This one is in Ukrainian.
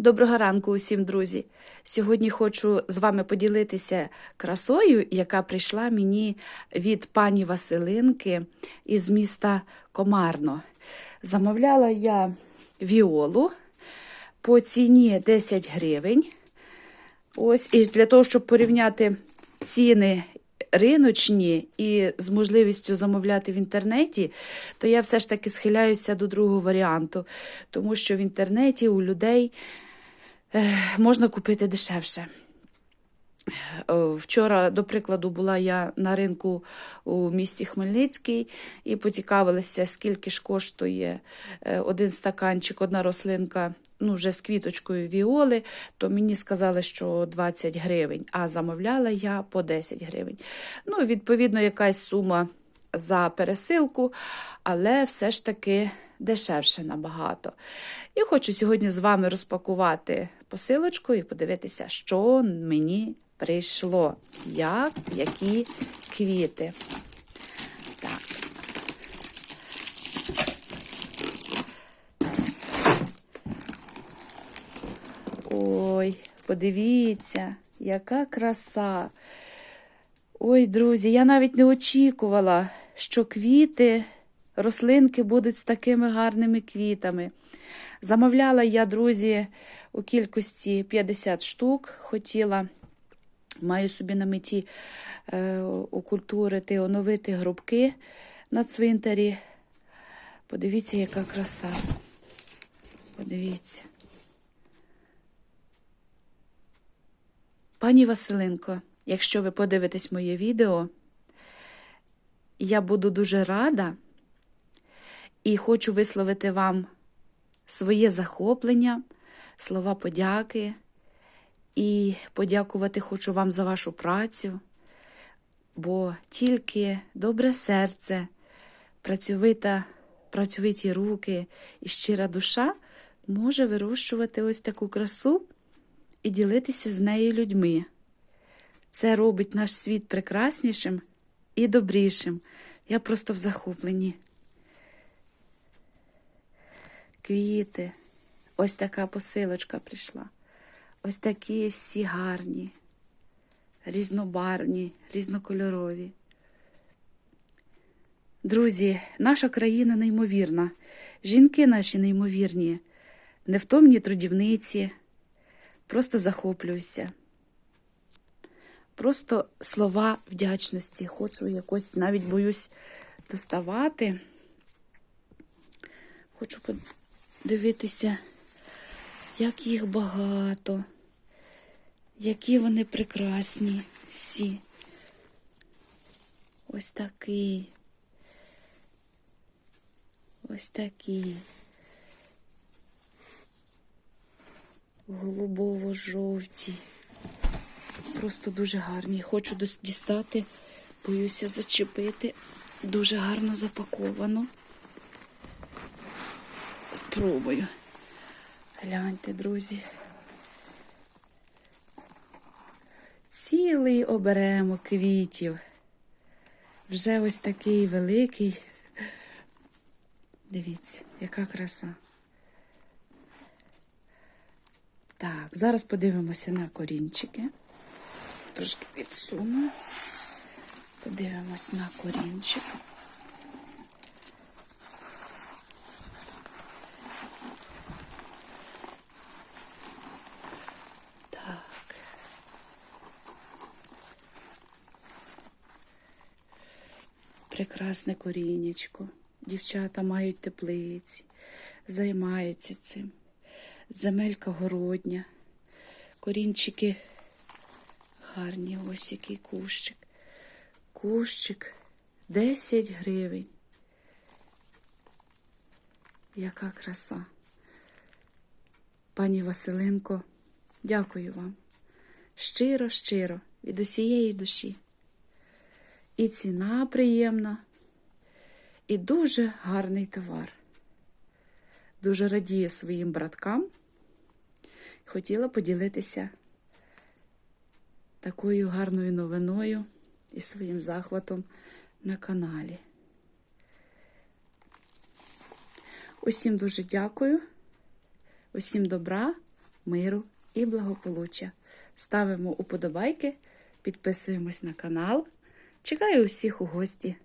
Доброго ранку усім, друзі! Сьогодні хочу з вами поділитися красою, яка прийшла мені від пані Василинки із міста Комарно. Замовляла я віолу по ціні 10 гривень. Ось, і для того, щоб порівняти ціни риночні і з можливістю замовляти в інтернеті, то я все ж таки схиляюся до другого варіанту, тому що в інтернеті у людей можна купити дешевше. Е, Вчора, до прикладу, була я на ринку у місті Хмельницький і поцікавилася, скільки ж коштує е, один стаканчик, одна рослинка, ну, вже з квіточкою віоли, то мені сказали, що 20 гривень, а замовляла я по 10 гривень. Ну, відповідно, якась сума за пересилку, але все ж таки дешевше набагато. І хочу сьогодні з вами розпакувати посилочку і подивитися, що мені прийшло, як, які квіти. Ой, подивіться, яка краса. Ой, друзі, я навіть не очікувала, що квіти, рослинки будуть з такими гарними квітами. Замовляла я, друзі, у кількості 50 штук. Хотіла, маю собі на меті е, окультурити, оновити грубки на цвинтарі. Подивіться, яка краса. Подивіться. Пані Василинко, якщо ви подивитесь моє відео, я буду дуже рада і хочу висловити вам своє захоплення, слова подяки. І подякувати хочу вам за вашу працю, бо тільки добре серце, працьовита, працьовиті руки і щира душа може вирощувати ось таку красу і ділитися з нею людьми. Це робить наш світ прекраснішим і добрішим. Я просто в захопленні. Квіти, ось така посилочка прийшла. Ось такі всі гарні, різнобарвні, різнокольорові. Друзі, наша країна неймовірна, жінки наші неймовірні, невтомні трудівниці. Просто захоплююся. Просто слова вдячності. Хочу якось навіть боюсь доставати. Хочу подивитися, як їх багато, які вони прекрасні всі. Ось такий. Ось такий. голубово-жовті. Просто дуже гарні. Хочу дістати, боюся зачепити. Дуже гарно запаковано. Спробую. Гляньте, друзі. Цілий оберемок квітів. Вже ось такий великий. Дивіться, яка краса. Так, зараз подивимося на корінчики. Трошки відсуну. Подивимось на корінчик. Так. Прекрасне корінечко. Дівчата мають теплиці, займаються цим земелька городня, корінчики гарні, ось який кущик. Кущик 10 гривень. Яка краса. Пані Василенко, дякую вам. Щиро, щиро, від усієї душі. І ціна приємна, і дуже гарний товар. Дуже радію своїм браткам. Хотіла поділитися такою гарною новиною і своїм захватом на каналі. Усім дуже дякую, усім добра, миру і благополуччя. Ставимо уподобайки, підписуємось на канал. Чекаю усіх у гості.